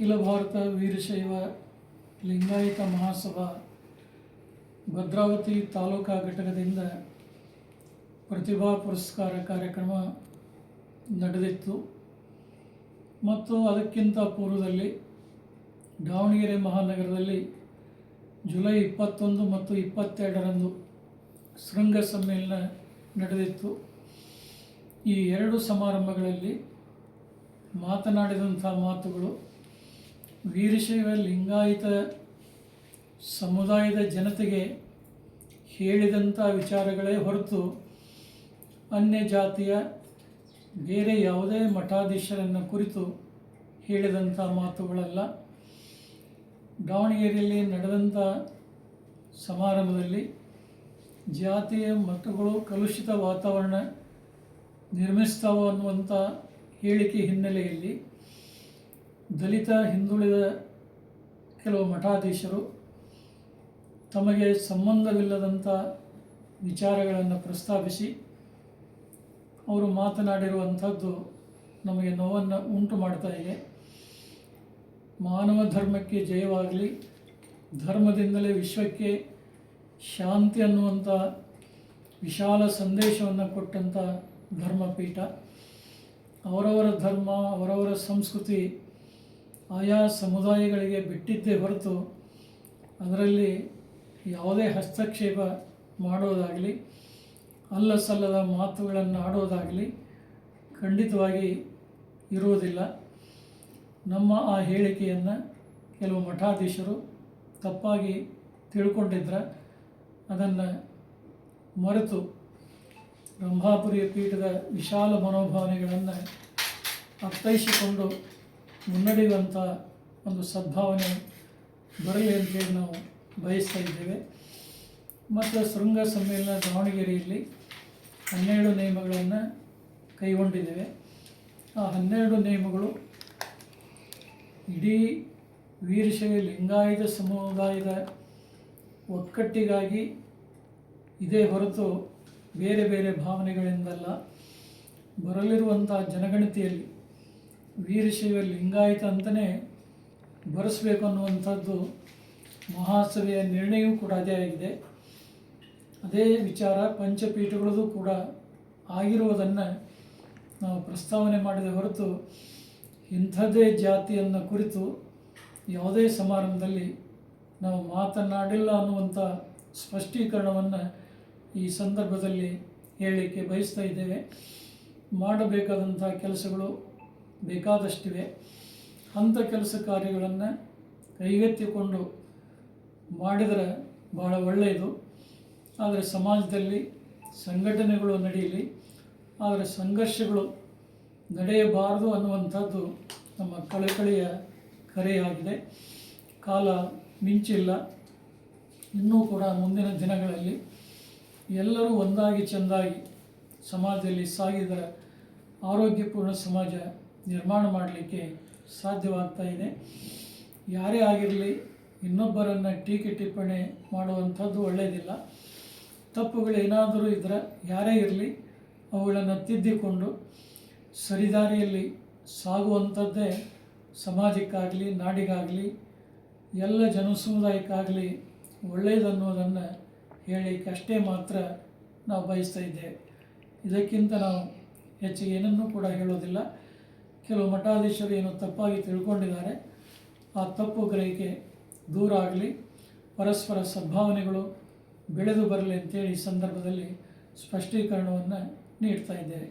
ಅಖಿಲ ಭಾರತ ವೀರಶೈವ ಲಿಂಗಾಯತ ಮಹಾಸಭಾ ಭದ್ರಾವತಿ ತಾಲೂಕಾ ಘಟಕದಿಂದ ಪ್ರತಿಭಾ ಪುರಸ್ಕಾರ ಕಾರ್ಯಕ್ರಮ ನಡೆದಿತ್ತು. ಮತ್ತು ಅದಕ್ಕಿಂತ ಪೂರ್ವದಲ್ಲಿ ದಾವಣಗೆರೆ ಮಹಾನಗರದಲ್ಲಿ ಜುಲೈ ಇಪ್ಪತ್ತೊಂದು ಮತ್ತು ಇಪ್ಪತ್ತೆರಡರಂದು ಶೃಂಗ ಸಮ್ಮೇಳನ ನಡೆದಿತ್ತು. ಈ ಎರಡು ಸಮಾರಂಭಗಳಲ್ಲಿ ಮಾತನಾಡಿದಂಥ ಮಾತುಗಳು ವೀರಶೈವ ಲಿಂಗಾಯತ ಸಮುದಾಯದ ಜನತೆಗೆ ಹೇಳಿದಂಥ ವಿಚಾರಗಳೇ ಹೊರತು ಅನ್ಯ ಜಾತಿಯ ಬೇರೆ ಯಾವುದೇ ಮಠಾಧೀಶರನ್ನು ಕುರಿತು ಹೇಳಿದಂಥ ಮಾತುಗಳಲ್ಲ. ದಾವಣಗೆರೆಯಲ್ಲಿ ನಡೆದಂಥ ಸಮಾರಂಭದಲ್ಲಿ ಜಾತಿಯ ಮತಗಳು ಕಲುಷಿತ ವಾತಾವರಣ ನಿರ್ಮಿಸ್ತಾವೆ ಅನ್ನುವಂಥ ಹೇಳಿಕೆ ಹಿನ್ನೆಲೆಯಲ್ಲಿ ದಲಿತ, ಹಿಂದುಳಿದ ಕೆಲವು ಮಠಾಧೀಶರು ತಮಗೆ ಸಂಬಂಧವಿಲ್ಲದಂಥ ವಿಚಾರಗಳನ್ನು ಪ್ರಸ್ತಾಪಿಸಿ ಅವರು ಮಾತನಾಡಿರುವಂಥದ್ದು ನಮಗೆ ನೋವನ್ನು ಉಂಟು ಮಾಡ್ತಾ ಇದೆ. ಮಾನವ ಧರ್ಮಕ್ಕೆ ಜಯವಾಗಲಿ, ಧರ್ಮದಿಂದಲೇ ವಿಶ್ವಕ್ಕೆ ಶಾಂತಿ ಅನ್ನುವಂಥ ವಿಶಾಲ ಸಂದೇಶವನ್ನು ಕೊಟ್ಟಂಥ ಧರ್ಮಪೀಠ, ಅವರವರ ಧರ್ಮ, ಅವರವರ ಸಂಸ್ಕೃತಿ ಆಯಾ ಸಮುದಾಯಗಳಿಗೆ ಬಿಟ್ಟಿದ್ದೇ ಹೊರತು ಅದರಲ್ಲಿ ಯಾವುದೇ ಹಸ್ತಕ್ಷೇಪ ಮಾಡೋದಾಗಲಿ ಅಲ್ಲ ಸಲ್ಲದ ಮಾತುಗಳನ್ನು ಆಡೋದಾಗಲಿ ಖಂಡಿತವಾಗಿ ಇರುವುದಿಲ್ಲ. ನಮ್ಮ ಆ ಹೇಳಿಕೆಯನ್ನು ಕೆಲವು ಮಠಾಧೀಶರು ತಪ್ಪಾಗಿ ತಿಳ್ಕೊಂಡಿದ್ರೆ, ಅದನ್ನು ಮರೆತು ರಂಭಾಪುರಿಯ ಪೀಠದ ವಿಶಾಲ ಮನೋಭಾವನೆಗಳನ್ನು ಅರ್ಥೈಸಿಕೊಂಡು ಮುನ್ನಡೆಯುವಂಥ ಒಂದು ಸದ್ಭಾವನೆ ಬರಲಿ ಅಂತೇಳಿ ನಾವು ಬಯಸ್ತಾ ಇದ್ದೇವೆ. ಮತ್ತು ಶೃಂಗ ಸಮ್ಮೇಳನ ದಾವಣಗೆರೆಯಲ್ಲಿ ಹನ್ನೆರಡು ನಿಯಮಗಳನ್ನು ಕೈಗೊಂಡಿದ್ದೇವೆ. ಆ ಹನ್ನೆರಡು ನಿಯಮಗಳು ಇಡೀ ವೀರಶೈವ ಲಿಂಗಾಯತ ಸಮುದಾಯದ ಒಕ್ಕಟ್ಟಿಗಾಗಿ ಇದೇ ಹೊರತು ಬೇರೆ ಬೇರೆ ಭಾವನೆಗಳಿಂದಲ್ಲ ಬರಲಿರುವಂಥ ಜನಗಣತಿಯಲ್ಲಿ ವೀರಶೈವ ಲಿಂಗಾಯತ ಅಂತಲೇ ಬರೆಸಬೇಕು ಅನ್ನುವಂಥದ್ದು ಮಹಾಸಭೆಯ ನಿರ್ಣಯವೂ ಕೂಡ ಅದೇ ಆಗಿದೆ. ಅದೇ ವಿಚಾರ ಪಂಚಪೀಠಗಳದ್ದು ಕೂಡ ಆಗಿರುವುದನ್ನು ನಾವು ಪ್ರಸ್ತಾವನೆ ಮಾಡಿದ ಹೊರತು ಇಂಥದ್ದೇ ಜಾತಿಯನ್ನು ಕುರಿತು ಯಾವುದೇ ಸಮಾರಂಭದಲ್ಲಿ ನಾವು ಮಾತನಾಡಿಲ್ಲ ಅನ್ನುವಂಥ ಸ್ಪಷ್ಟೀಕರಣವನ್ನು ಈ ಸಂದರ್ಭದಲ್ಲಿ ಹೇಳಲಿಕ್ಕೆ ಬಯಸ್ತಾ ಇದ್ದೇವೆ. ಮಾಡಬೇಕಾದಂಥ ಕೆಲಸಗಳು ಬೇಕಾದಷ್ಟಿವೆ. ಅಂಥ ಕೆಲಸ ಕಾರ್ಯಗಳನ್ನು ಕೈಗೆತ್ತಿಕೊಂಡು ಮಾಡಿದರೆ ಭಾಳ ಒಳ್ಳೆಯದು. ಆದರೆ ಸಮಾಜದಲ್ಲಿ ಸಂಘಟನೆಗಳು ನಡೆಯಲಿ, ಆದರೆ ಸಂಘರ್ಷಗಳು ನಡೆಯಬಾರದು ಅನ್ನುವಂಥದ್ದು ನಮ್ಮ ಕಳಕಳಿಯ ಕರೆಯಾಗಿದೆ. ಕಾಲ ಮಿಂಚಿಲ್ಲ. ಇನ್ನೂ ಕೂಡ ಮುಂದಿನ ದಿನಗಳಲ್ಲಿ ಎಲ್ಲರೂ ಒಂದಾಗಿ ಚೆಂದಾಗಿ ಸಮಾಜದಲ್ಲಿ ಸಾಗಿದರೆ ಆರೋಗ್ಯಪೂರ್ಣ ಸಮಾಜ ನಿರ್ಮಾಣ ಮಾಡಲಿಕ್ಕೆ ಸಾಧ್ಯವಾಗ್ತಾ ಇದೆ. ಯಾರೇ ಆಗಿರಲಿ, ಇನ್ನೊಬ್ಬರನ್ನು ಟೀಕೆ ಟಿಪ್ಪಣಿ ಮಾಡುವಂಥದ್ದು ಒಳ್ಳೆಯದಿಲ್ಲ ತಪ್ಪುಗಳೇನಾದರೂ ಇದ್ದರೆ ಯಾರೇ ಇರಲಿ, ಅವುಗಳನ್ನು ತಿದ್ದಿಕೊಂಡು ಸರಿದಾರಿಯಲ್ಲಿ ಸಾಗುವಂಥದ್ದೇ ಸಮಾಜಕ್ಕಾಗಲಿ, ನಾಡಿಗಾಗಲಿ, ಎಲ್ಲ ಜನಸಮುದಾಯಕ್ಕಾಗಲಿ ಒಳ್ಳೆಯದನ್ನುವುದನ್ನು ಹೇಳಲಿಕ್ಕೆ ಅಷ್ಟೇ ಮಾತ್ರ ನಾವು ಬಯಸ್ತಾ ಇದ್ದೇವೆ. ಇದಕ್ಕಿಂತ ನಾವು ಹೆಚ್ಚಿಗೆ ಏನನ್ನೂ ಕೂಡ ಹೇಳೋದಿಲ್ಲ. ಕೆಲವು ಮಠಾಧೀಶರು ಏನು ತಪ್ಪಾಗಿ ತಿಳ್ಕೊಂಡಿದ್ದಾರೆ. ಆ ತಪ್ಪು ಗ್ರಹಿಕೆ ದೂರ ಆಗಲಿ. ಪರಸ್ಪರ ಸದ್ಭಾವನೆಗಳು ಬೆಳೆದು ಬರಲಿ ಅಂತೇಳಿ ಈ ಸಂದರ್ಭದಲ್ಲಿ ಸ್ಪಷ್ಟೀಕರಣವನ್ನು ನೀಡ್ತಾ ಇದ್ದೇವೆ.